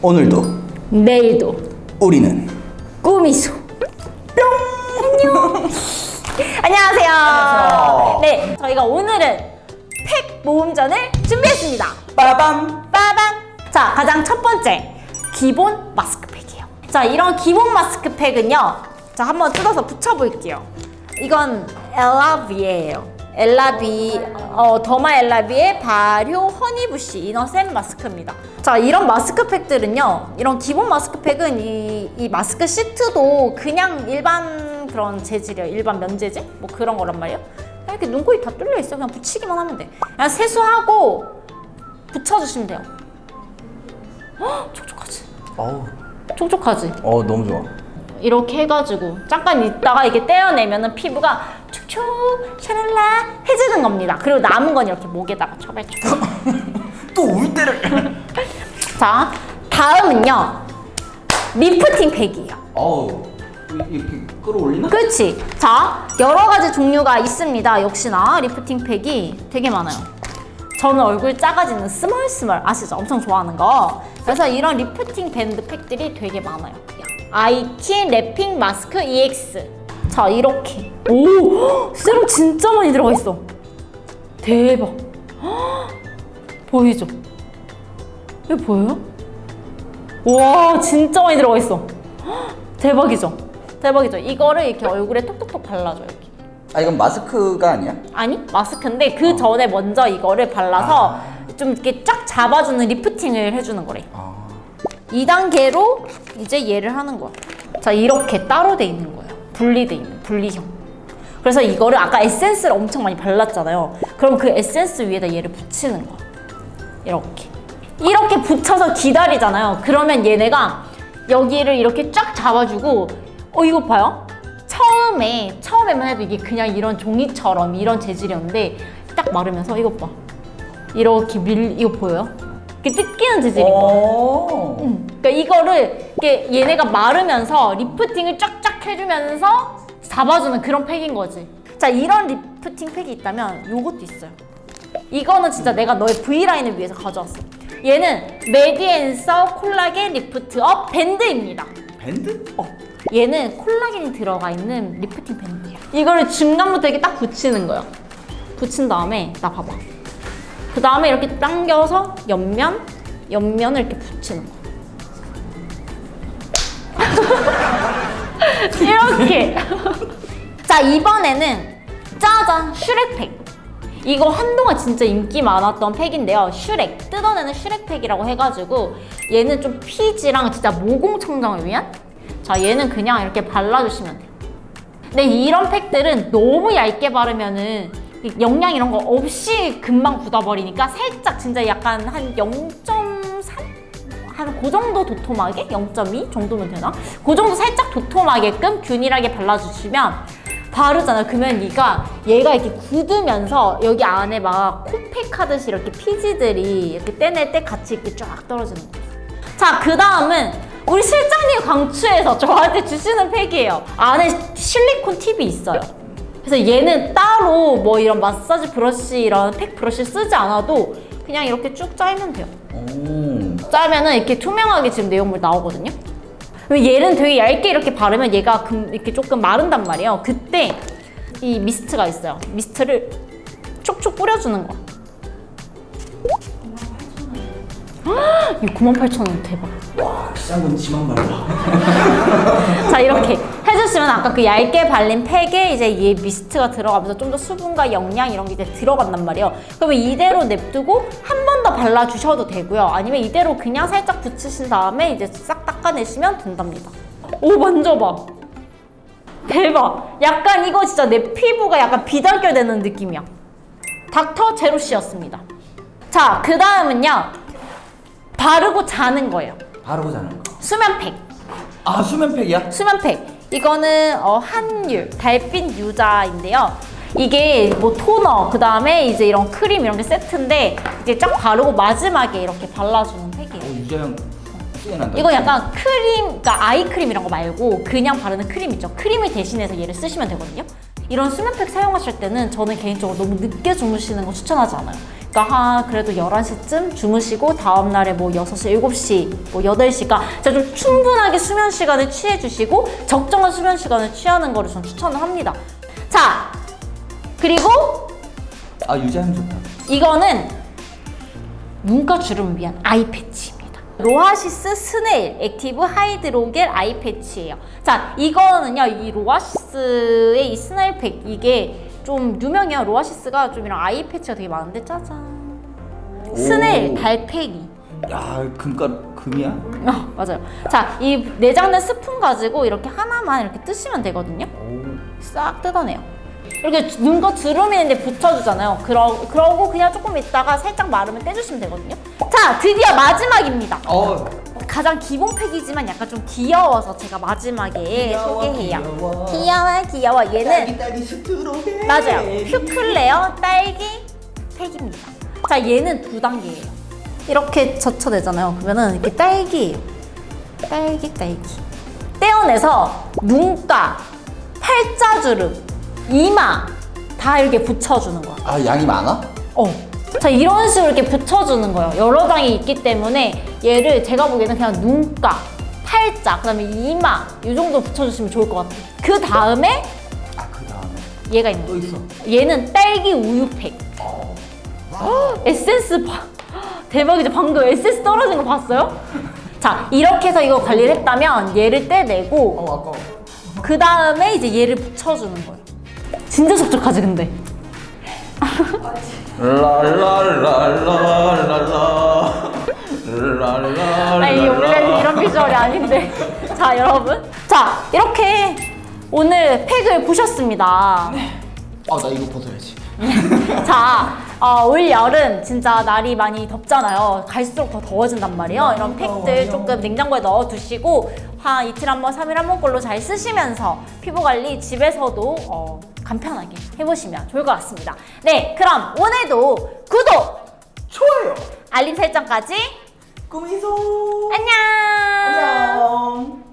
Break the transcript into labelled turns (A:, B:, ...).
A: 오늘도
B: 내일도
A: 우리는
B: 꾸미소. 뿅! 안녕. 안녕하세요. 네, 저희가 오늘은 팩 모음전을 준비했습니다.
A: 빠밤
B: 빠밤. 자, 가장 첫 번째 기본 마스크팩이에요. 자, 이런 기본 마스크팩은요. 자, 한번 뜯어서 붙여볼게요. 이건 엘라비예요. 엘라비, 어, 더마 엘라비의 발효 허니부시 이너센 마스크입니다. 자, 이런 마스크팩들은요. 이런 기본 마스크팩은 이, 이 마스크 시트도 그냥 일반 그런 재질이에요. 일반 면재질? 뭐 그런 거란 말이에요. 이렇게 눈코입 다 뚫려 있어. 그냥 붙이기만 하면 돼. 그냥 세수하고 붙여주시면 돼요. 헉, 촉촉하지?
A: 어우
B: 촉촉하지?
A: 어 너무 좋아
B: 이렇게 해가지고 잠깐 있다가 이렇게 떼어내면은 피부가 촉촉 샤랄라 해지는 겁니다. 그리고 남은 건 이렇게 목에다가 처발처발.
A: 또울 때를
B: 자, 다음은요. 리프팅 팩이에요.
A: 어우 이렇게 끌어올리나?
B: 그렇지. 자, 여러 가지 종류가 있습니다. 역시나 리프팅 팩이 되게 많아요. 저는 얼굴 작아지는 스멀 스멀 아시죠? 엄청 좋아하는 거. 그래서 이런 리프팅 밴드 팩들이 되게 많아요. 아이킨 랩핑 마스크 EX. 자, 이렇게. 오! 세럼 진짜 많이 들어가 있어. 대박. 헉! 보이죠? 이거 보여요? 와, 진짜 많이 들어가 있어. 헉! 대박이죠? 대박이죠? 이거를 이렇게 얼굴에 톡톡톡 발라줘요. 이렇게.
A: 아 이건 마스크가 아니야?
B: 아니 마스크인데 그 전에 먼저 이거를 발라서 좀 이렇게 쫙 잡아주는 리프팅을 해주는 거래.
A: 아
B: 2단계로 이제 얘를 하는 거야. 자 이렇게 따로 돼 있는 거예요. 분리돼 있는 분리형. 그래서 이거를 아까 에센스를 엄청 많이 발랐잖아요. 그럼 그 에센스 위에다 얘를 붙이는 거야. 이렇게. 이렇게 붙여서 기다리잖아요. 그러면 얘네가 여기를 이렇게 쫙 잡아주고 어 이거 봐요. 처음에 처음에만 해도 이게 그냥 이런 종이처럼 이런 재질이었는데 딱 마르면서 이것 봐. 이렇게 밀 이거 보여요? 이렇게 뜯기는 재질인 거야.
A: 오.
B: 음, 그러니까 이거를 이렇게 얘네가 마르면서 리프팅을 쫙쫙 해주면서 잡아주는 그런 팩인 거지. 자 이런 리프팅 팩이 있다면 요것도 있어요. 이거는 진짜 내가 너의 V 라인을 위해서 가져왔어. 얘는 메디앤서 콜라겐 리프트업 밴드입니다.
A: 밴드?
B: 어, 얘는 콜라겐이 들어가 있는 리프팅 밴드예요. 이거를 중간부터 이렇게 딱 붙이는 거예요. 붙인 다음에 나 봐봐. 그 다음에 이렇게 당겨서 옆면, 옆면을 이렇게 붙이는 거. 이렇게. 자 이번에는 짜잔 슈렉팩. 이거 한동안 진짜 인기 많았던 팩인데요. 슈렉 뜯어내는 슈렉팩이라고 해가지고 얘는 좀 피지랑 진짜 모공 청정을 위한. 자 얘는 그냥 이렇게 발라주시면 돼요. 근데 이런 팩들은 너무 얇게 바르면은 영양 이런 거 없이 금방 굳어버리니까 살짝 진짜 약간 한 0.3? 한그 정도 도톰하게? 0.2 정도면 되나? 그 정도 살짝 도톰하게끔 균일하게 발라주시면 바르잖아요. 그러면 얘가 얘가 이렇게 굳으면서 여기 안에 막 코팩 하듯이 이렇게 피지들이 이렇게 떼낼 때 같이 이렇게 쫙 떨어지는 거예요. 자, 그 다음은 우리 실장님 강추해서 저한테 주시는 팩이에요. 안에 실리콘 팁이 있어요. 그래서 얘는 따로 뭐 이런 마사지 브러쉬 이런 팩 브러쉬 쓰지 않아도 그냥 이렇게 쭉 짜면 돼요.
A: 오.
B: 짜면은 이렇게 투명하게 지금 내용물 나오거든요. 얘는 되게 얇게 이렇게 바르면 얘가 금, 이렇게 조금 마른단 말이에요. 그때 이 미스트가 있어요. 미스트를 촉촉 뿌려주는 거야. 헉, 이거 98,000원 대박.
A: 와 비싼 건 지만 말라
B: 자 이렇게 해주시면 아까 그 얇게 발린 팩에 이제 이 미스트가 들어가면서 좀 더 수분과 영양 이런 게 이제 들어간단 말이에요. 그러면 이대로 냅두고 한 번 더 발라주셔도 되고요. 아니면 이대로 그냥 살짝 붙이신 다음에 이제 싹 닦아내시면 된답니다. 오 만져봐. 대박. 약간 이거 진짜 내 피부가 약간 비단결되는 느낌이야. 닥터 제로씨였습니다. 자, 그 다음은요. 바르고 자는 거예요.
A: 바르고 자는 거.
B: 수면팩.
A: 아 수면팩이야?
B: 수면팩. 이거는 어, 한율, 달빛 유자인데요. 이게 뭐 토너, 그 다음에 이제 이런 크림 이런 게 세트인데 이제 쫙 바르고 마지막에 이렇게 발라주는
A: 오
B: 팩이에요.
A: 유자형 쓰여난다.
B: 이건 약간 크림, 그러니까 아이크림 이런 거 말고 그냥 바르는 크림 있죠. 크림을 대신해서 얘를 쓰시면 되거든요. 이런 수면팩 사용하실 때는 저는 개인적으로 너무 늦게 주무시는 거 추천하지 않아요. 그러니까 한 그래도 11시쯤 주무시고 다음날에 뭐 6시, 7시, 뭐 8시가 진짜 좀 충분하게 수면 시간을 취해 주시고 적정한 수면 시간을 취하는 거를 전 추천을 합니다. 자, 그리고
A: 아 유자향 좋다.
B: 이거는 눈가 주름을 위한 아이 패치입니다. 로하시스 스네일 액티브 하이드로겔 아이 패치예요. 자, 이거는요, 이 로하시스의 이 스네일 팩 이게 좀 유명해요. 로하시스가 좀 이런 아이 패치가 되게 많은데 짜잔. 스네일
A: 오.
B: 달팽이.
A: 야 금가 금이야?
B: 어, 맞아요. 자, 이 내장된 스푼 가지고 이렇게 하나만 이렇게 뜨시면 되거든요. 싹 뜯어내요. 이렇게 눈거 주름이 있는데 붙여주잖아요. 그러, 그러고 그냥 조금 있다가 살짝 마르면 떼주시면 되거든요. 자, 드디어 마지막입니다.
A: 어.
B: 가장 기본 팩이지만 약간 좀 귀여워서 제가 마지막에 소개해요.
A: 귀여워.
B: 귀여워, 귀여워. 얘는
A: 딸기 스트로베리.
B: 맞아요. 퓨클레어 딸기 팩입니다. 자, 얘는 두 단계예요. 이렇게 젖혀내잖아요. 그러면은 이렇게 딸기예요. 딸기, 딸기. 떼어내서 눈가, 팔자주름, 이마 다 이렇게 붙여주는 거야.
A: 아 양이 많아?
B: 어. 자, 이런 식으로 이렇게 붙여주는 거예요. 여러 장이 있기 때문에 얘를 제가 보기에는 그냥 눈가, 팔자, 그 다음에 이마 이 정도 붙여주시면 좋을 것 같아요. 그 다음에
A: 아 그 다음에
B: 얘가 있는
A: 또
B: 거예요.
A: 있어.
B: 얘는 딸기 우유팩. 에센스 봐. 대박이죠. 방금 에센스 떨어진 거 봤어요? 자, 이렇게 해서 이거 관리를 했다면 얘를 떼내고
A: 어 아까워.
B: 그 다음에 이제 얘를 붙여주는 거예요. 진짜 촉촉하지 근데.
A: 랄랄랄랄랄라. 랄랄랄.
B: 아니 원래는 이런 비주얼이 아닌데. 자 여러분, 자 이렇게 오늘 팩을 보셨습니다.
A: 아나 이거 벗어야지.
B: 자, 어, 올 여름 진짜 날이 많이 덥잖아요. 갈수록 더 더워진단 말이에요. 이런 팩들 조금 냉장고에 넣어두시고 한 이틀 한 번, 삼일 한 번꼴로 잘 쓰시면서 피부 관리 집에서도 어, 간편하게 해보시면 좋을 것 같습니다. 네, 그럼 오늘도 구독,
A: 좋아요.
B: 알림 설정까지
A: 꾸미소. 안녕.
B: 안녕.